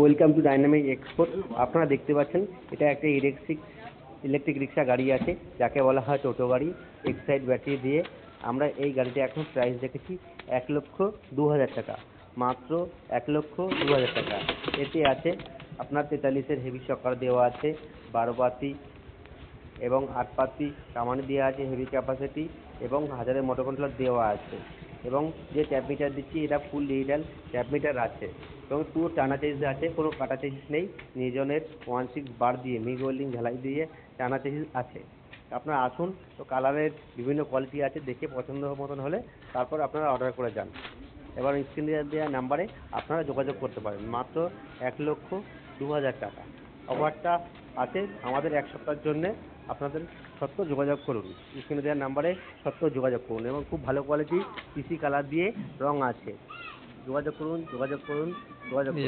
Welcome to dynamic export আপনারা দেখতে পাচ্ছেন, এটা একটা ইলেকট্রিক ইলেকট্রিক রিক্সা গাড়ি আছে, যাকে বলা হয় টোটো গাড়ি। এক্সাইড ব্যাটারি দিয়ে আমরা এই গাড়িটা এখন প্রাইস রেখেছি এক লক্ষ দু হাজার টাকা। মাত্র এক লক্ষ দু হাজার টাকা। এতে আছে আপনার তেতাল্লিশের হেভি চকার দেওয়া আছে, বারো পাতি এবং আট পাতি কামানি দেওয়া আছে হেভি ক্যাপাসিটি এবং হাজারের মোটর কন্ট্রোলার দেওয়া আছে। এবং যে ট্যাপ মিটার দিচ্ছি, এটা ফুল ডিজিটাল ট্যাপ মিটার আছে। এবং পুরো টানা চেঞ্জ আছে, কোনো কাটা চেঞ্জ নেই। নিজনের ওয়ান সিক্স বার দিয়ে মিগ ওয়েল্ডিং ঝালাই দিয়ে টানা চেঞ্জ আছে। আপনারা আসুন, তো কালারের বিভিন্ন কোয়ালিটি আছে, দেখে পছন্দ মতন হলে তারপর আপনারা অর্ডার করে যান। এবার স্ক্রিনে দেওয়া নাম্বারে আপনারা যোগাযোগ করতে পারেন। মাত্র এক লক্ষ দু হাজার টাকা। অফারটা আছে, আমাদের এক সপ্তাহের জন্যে আপনাদের সত্ত্ব যোগাযোগ করুন। স্ক্রিনে দেওয়ার নাম্বারে সত্ত্ব যোগাযোগ করুন এবং খুব ভালো কোয়ালিটি পিসি কালার দিয়ে রং আছে। যোগাযোগ করুন যোগাযোগ করুন যোগাযোগ করুন।